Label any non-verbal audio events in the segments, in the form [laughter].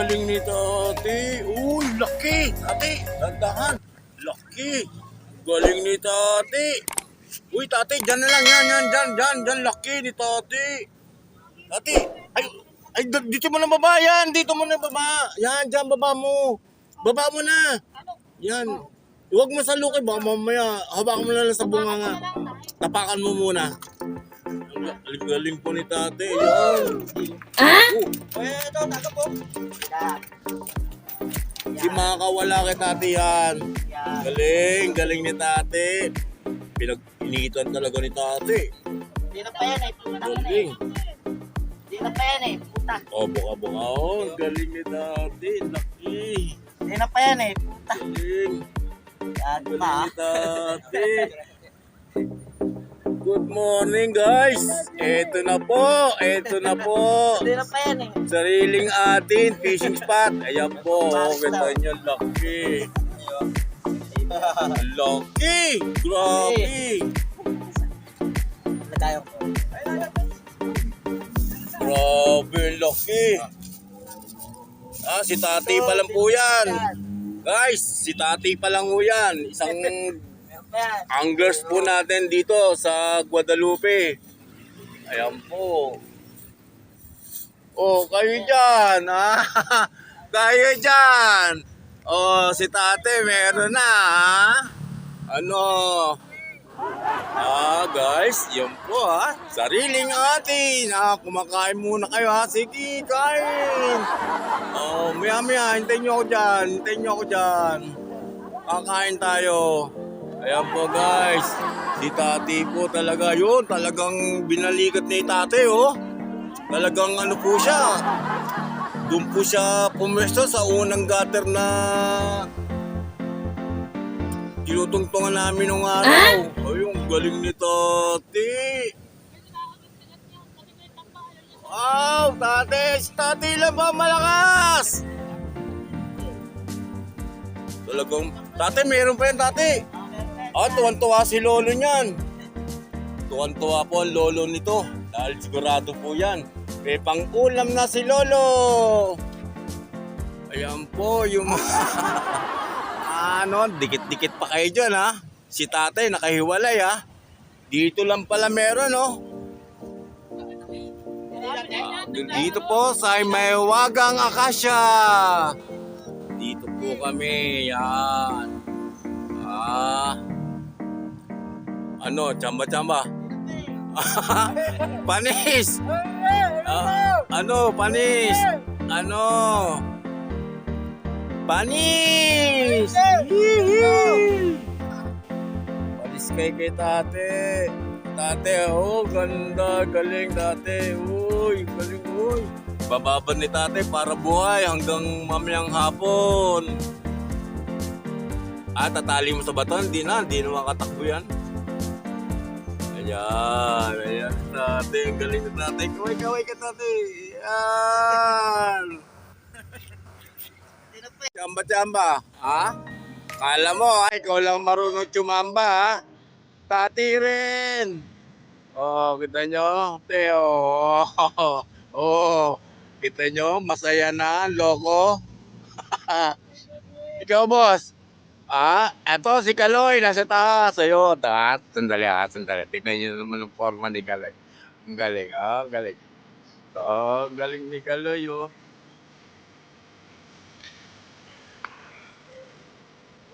galing nito, ate. Uy, laki, ate. Dandahan. Laki. Galing nito, ate. Uy, tate, dyan na lang. Yan, yan, dyan, dyan, dyan. Laki nito, ate. Ate, ay, ay, dito mo na baba, yan. Dito mo na baba. Yan, dyan, baba mo. Baba mo na. Yan. Huwag mo sa luki, baka mamaya hawakan mo na lang sa bunga bunganga. Tapakan mo muna. Galing, galing po ni tate, yan. Ah? Eh, ito, tato po. Di makakawala kay tate yan. Galing, galing ni tate. Pinag-initan talaga ni tate. Hindi na pa yan eh. Na eh. Galing. Hindi na pa yan eh. Puta. Oh, buka-buka. Oh, galing ni tate. Laki. Hindi na pa yan eh. Puta. Galing. Yan Galing ni tate. Good morning, guys. Ito na po. Ito na po. Hindi na pa yan eh. Sariling atin, fishing spot. Ayan po. Kita nyo, laki. Laki. Grabe. Lagayan ko. Grabe, laki. Ah, si Tati pa lang po yan. Guys, si Tati pa lang po yan. Isang. Anglers po natin dito sa Guadalupe. Ayan po. Oh, kayo dyan. Ah, [laughs] kayo dyan. Oh, si Tate meron na. ah. Ano? Ah, guys, yun po ha. Sariling atin. Ah, kumakain muna kayo ha. Sige, kain. Oh, maya maya, hintayin nyo ako dyan. Hintayin nyo ako dyan. Kakain tayo. Ayan po guys. Si tati po talaga yun. Talagang binalikat ni tate oh. Talagang ano po siya. Doon po siya pumwesto sa unang gutter na tinutungtungan namin nung araw. Oh, yung galing ni tati. Wow, tate, si tate lang ba malakas? Talagang, tate, meron pa yan, tate. Ah, tuwan-tuwa si lolo niyan. Tuwan-tuwa po ang lolo nito. Dahil sigurado po yan. May pang-ulam na si lolo. Ayan po, yung ano, [laughs] dikit-dikit pa kayo dyan ha. Si tatay nakahiwalay ha. Dito lang pala meron no. Dito po sa may wagang akasya. Dito po kami. Yan. Ah. Ano, chamba-chamba? [laughs] panis! Ah, ano, panis? Ano? Panis! Panis kay kay tate. Tate, oh, ganda, galing tate. Uy, galing, uy. Bababa ni tate para buhay hanggang mamayang hapon. Ah, tatali mo sa baton? Hindi na, hindi naman katakbo yan. Ayan, ayan, tate. Ang galing na tate. Kaway, kaway ka tate. Ayan. Yan. Chamba-chamba, ha? Kala mo, ha? Ikaw lang marunong chumamba, ha? Tati rin. Oh, kita nyo? Teo. Oh, oh, kita nyo? Masaya na, loko. [laughs] Ikaw, boss. Ah, eto si Kaloy, nasa taas. Ayun, taas. Sandali, ha? Sandali. Tignan nyo naman ang forma ni Kaloy. Ang galing, ah, galing. Oh, galing ni Kaloy, oh.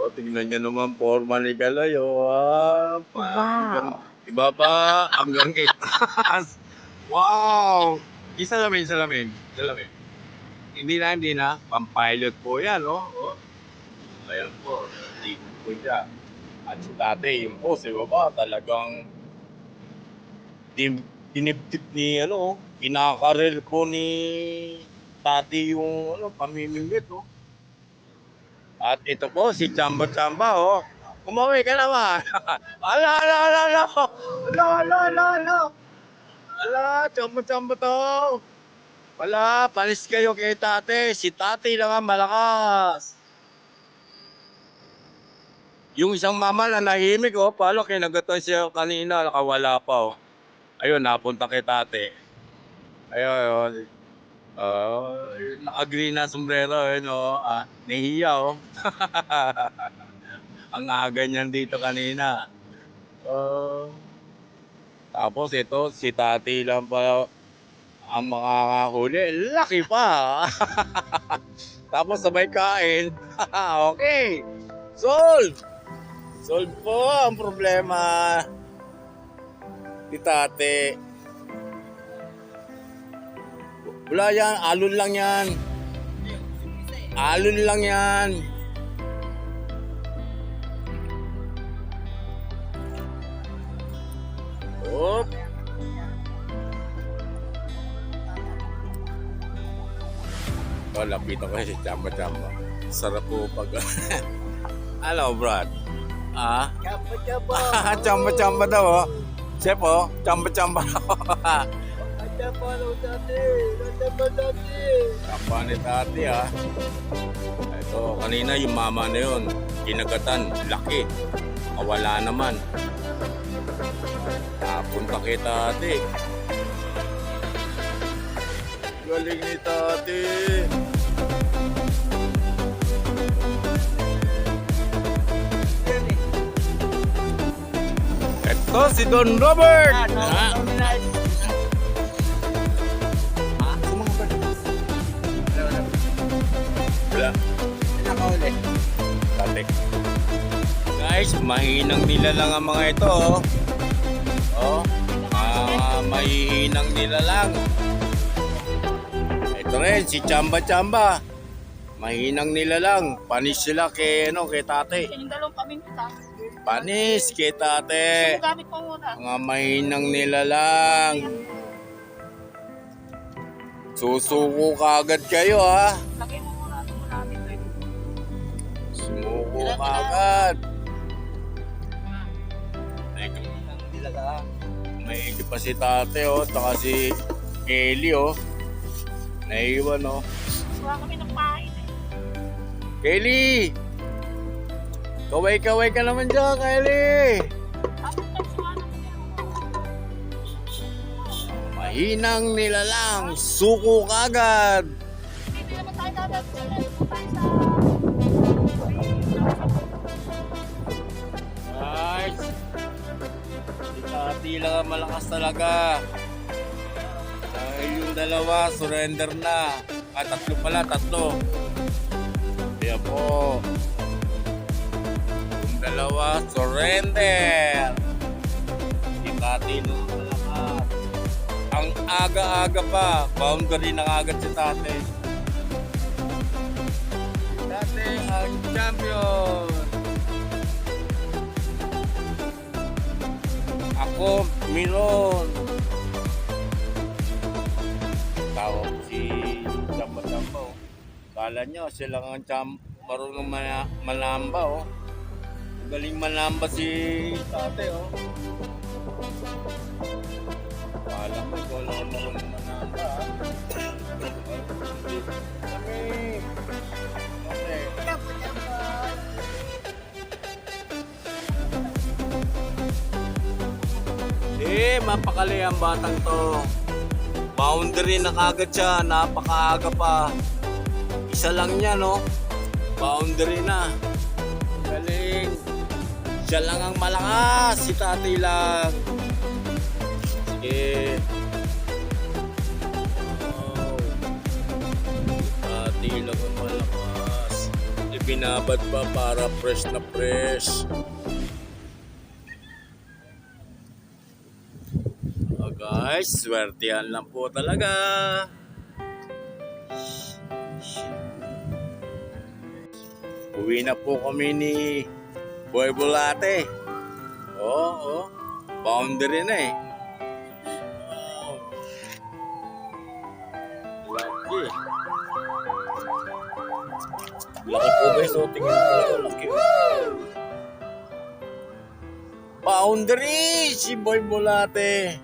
O, tingnan niyo naman forma ni Kalay, o. Ah, wow. Iba pa, hanggang kay taas. [laughs] Wow! Isa lamin, isa lamin. Isa lamin. Hindi na, hindi na. Pampilot po yan, no? Ayan po. Dito po siya. At tate, yun po, si baba, talagang din, diniptip ni, ano, pinakarel po ni tati yung, ano, pamimingit, oh. At ito po, si Chamba Chamba, oh. Umuwi ka naman. [laughs] ala, ala, ala, ala. Ala, ala, ala, ala. Ala, Chamba Chamba to. Wala, panis kayo kay tate. Si tate ang malakas. Yung isang mama na nahimik, oh, palo kinagatoy siya kanina, nakawala pa, oh. Ayun, napunta kay tate. Ayun, ayun. Oh, naka-green na sombrero, eh, no? Ah, nahiya, oh. [laughs] Ang aga niyan dito kanina. Oh. tapos ito, si tati lang pala ang makakahuli. Laki pa! [laughs] tapos sabay kain. [laughs] okay. Solve! Solve po ang problema. Ni tate. Wala yan, alon lang yan. Alon lang yan. Op. Oh, lapitan ko si Chamba Chamba. Sarap po pag... [laughs] ano, Brad? Ah? Chamba, [laughs] chamba. chamba Chamba daw, oh. Chef, oh. Chamba Chamba daw. Chamba, ano dati? Chamba dati. Chamba ni tati, ah. Ito, kanina yung mama na yun. Kinagatan, laki. Wala naman. Napunta kay tati. Galing ni tati. Ito si Don Robert. Ah, no, Ah. Ah. Guys, mahinang nila lang ang mga ito. Oh. Oh. Ah, mahihinang nila lang. Ito rin, si Chamba Chamba. Mahinang nila lang. Panis sila kay, ano, kay tate. Yung dalawang paminta. Panis kay tate. Gamit mo muna. Mga mahinang nila lang. Susuko kagad kayo ha. Lagay mo muna ito muna natin. Sumuko kagad. Nilaga. May pa si tate oh, tsaka si Kelly oh. Naiwan oh. Wala kami ng pain eh. Kelly! Kaway-kaway ka naman dyan, yan. Mahinang nila lang, suko kagad! Hindi. Nice! Tati lang ang malakas talaga. Dahil yung dalawa, surrender na. Ah, tatlo pala, tatlo. Kaya po. Dalawa, surrender. Tati nung malakas. Ang aga-aga pa, boundary na agad si Tate. Tate ang champion! Ako, Miron. Tawag si Chamba Chamba. Oh. Kala nyo, sila ang cham marunong mana manamba. Oh. Galing manamba si tate. Oh. Kala mo, ikaw lang ang marunong manamba. ah. Eh, mapakali ang batang to. Boundary na kagad siya, napakaaga pa. Isa lang niya, no? Boundary na. Galing. Siya lang ang malakas, si tatay lang. Sige. Wow. Tatay lang ang malakas. Ibinabad pa para fresh na fresh. Oh guys, swertihan lang po talaga. Uwi na po kami ni Boy Bulate. Oo, oh, oh. Boundary na eh. Oh. Laki. Po guys, oh. Tingnan ko lang, laki. Boundary! Si Boy Bulate.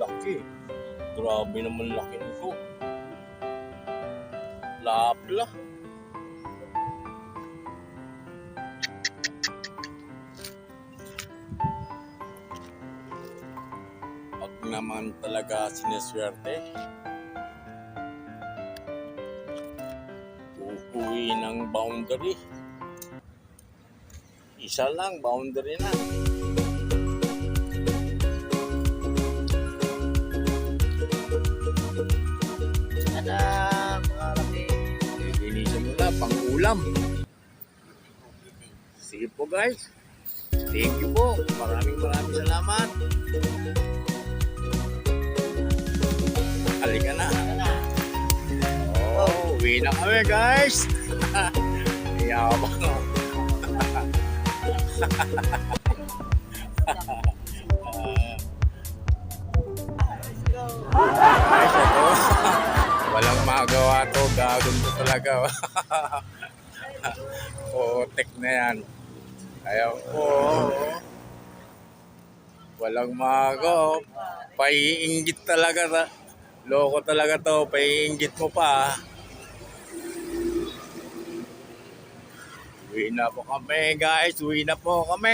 Laki. Grabe naman laki nito. Lapla. Naman talaga sineswerte, uuwi ng boundary. Isa lang, boundary na. Sana, mga kami. Linisin mo na, pang ulam. Sige po guys. Thank you po. Maraming maraming salamat. Uwi na kami guys. Yabang. Guys, ito. Walang magawa to. Gagawin ko talaga. [laughs] Putik na yan. Ayan po. Walang magawa. Paiinggit talaga. Ta. Loko talaga to. Paiinggit mo pa. Uwi na po kami guys. Uwi na po kami.